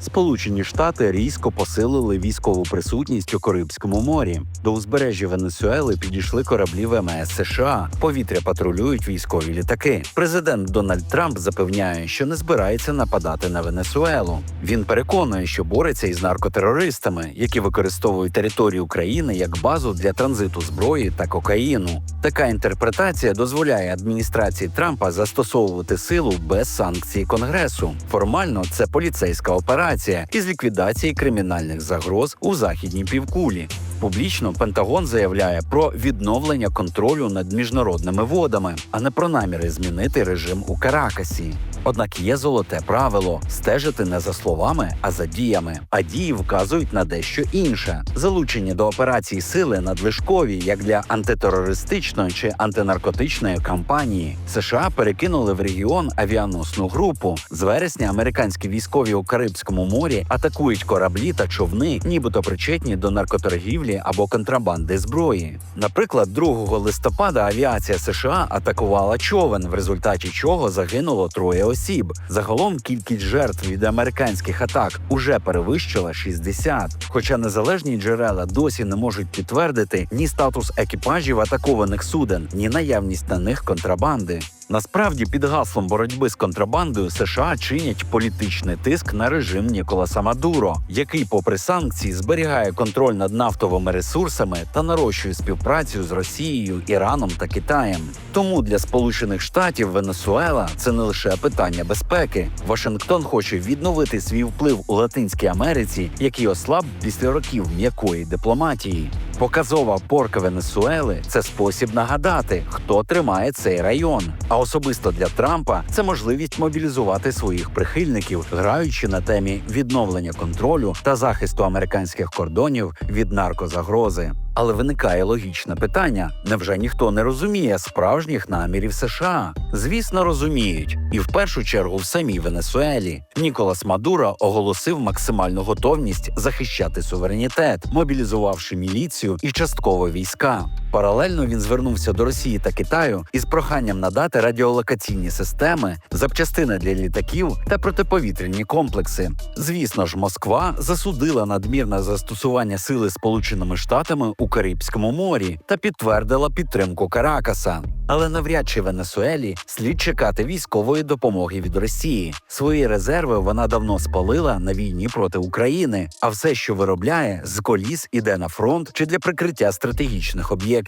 Сполучені Штати різко посилили військову присутність у Карибському морі. До узбережжя Венесуели підійшли кораблі ВМС США. Повітря патрулюють військові літаки. Президент Дональд Трамп запевняє, що не збирається нападати на Венесуелу. Він переконує, що бореться із наркотерористами, які використовують територію країни як базу для транзиту зброї та кокаїну. Така інтерпретація дозволяє адміністрації Трампа застосовувати силу без санкцій Конгресу. Формально це поліцейська операція із ліквідації кримінальних загроз у західній півкулі. Публічно Пентагон заявляє про відновлення контролю над міжнародними водами, а не про наміри змінити режим у Каракасі. Однак є золоте правило стежити не за словами, а за діями. А дії вказують на дещо інше: залучені до операцій сили надлишкові, як для антитерористичної чи антинаркотичної кампанії. США перекинули в регіон авіаносну групу. З вересня американські військові у Карибському морі атакують кораблі та човни, нібито причетні до наркоторгівлі або контрабанди зброї. Наприклад, 2 листопада авіація США атакувала човен, в результаті чого загинуло троє осіб. Загалом кількість жертв від американських атак уже перевищила 60. Хоча незалежні джерела досі не можуть підтвердити ні статус екіпажів атакованих суден, ні наявність на них контрабанди. Насправді, під гаслом боротьби з контрабандою США чинять політичний тиск на режим Ніколаса Мадуро, який, попри санкції, зберігає контроль над нафтовими ресурсами та нарощує співпрацю з Росією, Іраном та Китаєм. Тому для Сполучених Штатів Венесуела це не лише питання безпеки. Вашингтон хоче відновити свій вплив у Латинській Америці, який ослаб після років м'якої дипломатії. Показова порка Венесуели це спосіб нагадати, хто тримає цей район. А особисто для Трампа це можливість мобілізувати своїх прихильників, граючи на темі відновлення контролю та захисту американських кордонів від наркозагрози. Але виникає логічне питання: невже ніхто не розуміє справжніх намірів США? Звісно, розуміють, і в першу чергу в самій Венесуелі. Ніколас Мадура оголосив максимальну готовність захищати суверенітет, мобілізувавши міліцію і частково війська. Паралельно він звернувся до Росії та Китаю із проханням надати радіолокаційні системи, запчастини для літаків та протиповітряні комплекси. Звісно ж, Москва засудила надмірне застосування сили Сполученими Штатами у Карибському морі та підтвердила підтримку Каракаса. Але навряд чи Венесуелі слід чекати військової допомоги від Росії. Свої резерви вона давно спалила на війні проти України, а все, що виробляє, з коліс іде на фронт чи для прикриття стратегічних об'єктів.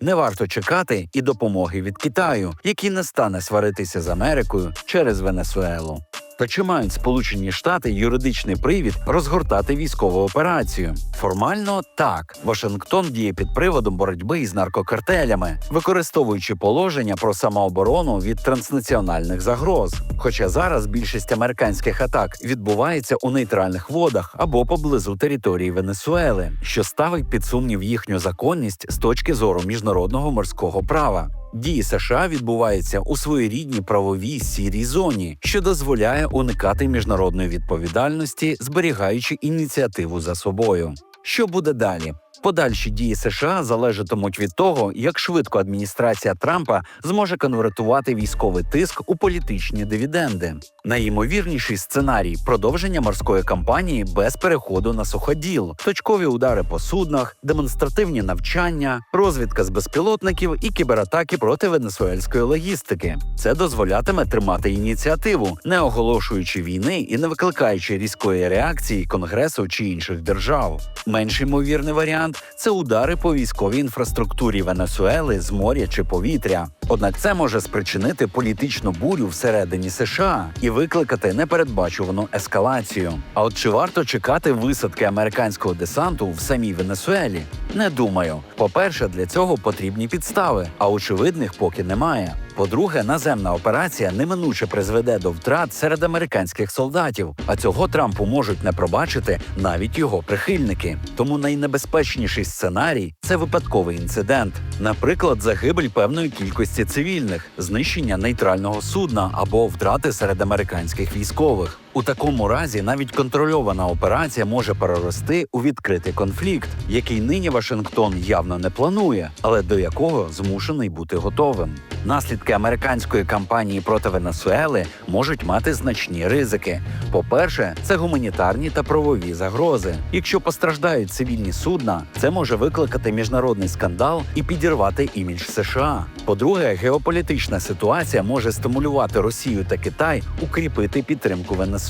Не варто чекати і допомоги від Китаю, який не стане сваритися з Америкою через Венесуелу. Та чи мають Сполучені Штати юридичний привід розгортати військову операцію? Формально так. Вашингтон діє під приводом боротьби із наркокартелями, використовуючи положення про самооборону від транснаціональних загроз. Хоча зараз більшість американських атак відбувається у нейтральних водах або поблизу території Венесуели, що ставить під сумнів їхню законність з точки зору міжнародного морського права. Дії США відбуваються у своєрідній правовій сірій зоні, що дозволяє уникати міжнародної відповідальності, зберігаючи ініціативу за собою. Що буде далі? Подальші дії США залежатимуть від того, як швидко адміністрація Трампа зможе конвертувати військовий тиск у політичні дивіденди. Найімовірніший сценарій продовження морської кампанії без переходу на суходіл, точкові удари по суднах, демонстративні навчання, розвідка з безпілотників і кібератаки проти венесуельської логістики. Це дозволятиме тримати ініціативу, не оголошуючи війни і не викликаючи різкої реакції Конгресу чи інших держав. Менш ймовірний варіант це удари по військовій інфраструктурі Венесуели з моря чи повітря. Однак це може спричинити політичну бурю всередині США і викликати непередбачувану ескалацію. А от чи варто чекати висадки американського десанту в самій Венесуелі? Не думаю. По-перше, для цього потрібні підстави, а очевидних поки немає. По-друге, наземна операція неминуче призведе до втрат серед американських солдатів, а цього Трампу можуть не пробачити навіть його прихильники. Тому найнебезпечніший сценарій це випадковий інцидент, наприклад, загибель певної кількості цивільних, знищення нейтрального судна або втрати серед американських військових. У такому разі навіть контрольована операція може перерости у відкритий конфлікт, який нині Вашингтон явно не планує, але до якого змушений бути готовим. Наслідки американської кампанії проти Венесуели можуть мати значні ризики. По-перше, це гуманітарні та правові загрози. Якщо постраждають цивільні судна, це може викликати міжнародний скандал і підірвати імідж США. По-друге, геополітична ситуація може стимулювати Росію та Китай укріпити підтримку Венесуели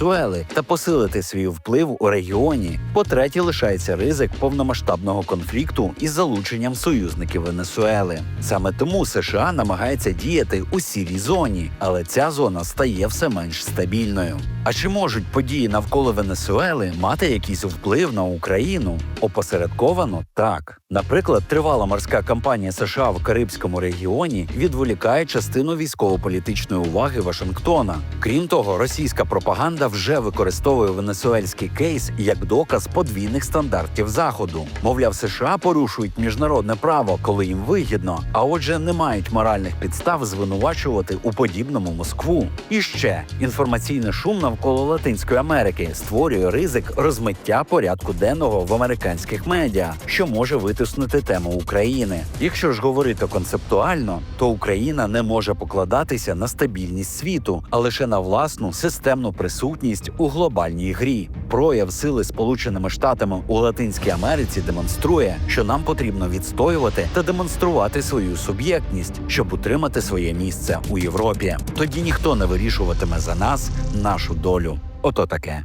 та посилити свій вплив у регіоні. По-третє, лишається ризик повномасштабного конфлікту із залученням союзників Венесуели. Саме тому США намагається діяти у сірій зоні, але ця зона стає все менш стабільною. А чи можуть події навколо Венесуели мати якийсь вплив на Україну? Опосередковано так. Наприклад, тривала морська кампанія США в Карибському регіоні відволікає частину військово-політичної уваги Вашингтона. Крім того, російська пропаганда вже використовує венесуельський кейс як доказ подвійних стандартів заходу. Мовляв, США порушують міжнародне право, коли їм вигідно, а отже, не мають моральних підстав звинувачувати у подібному Москву. І ще інформаційний шум навколо Латинської Америки створює ризик розмиття порядку денного в американських медіа, що може витиснути тему України. Якщо ж говорити концептуально, то Україна не може покладатися на стабільність світу, а лише на власну системну присутність у глобальній грі. Прояв сили Сполученими Штатами у Латинській Америці демонструє, що нам потрібно відстоювати та демонструвати свою суб'єктність, щоб утримати своє місце у Європі. Тоді ніхто не вирішуватиме за нас нашу долю. Ото таке.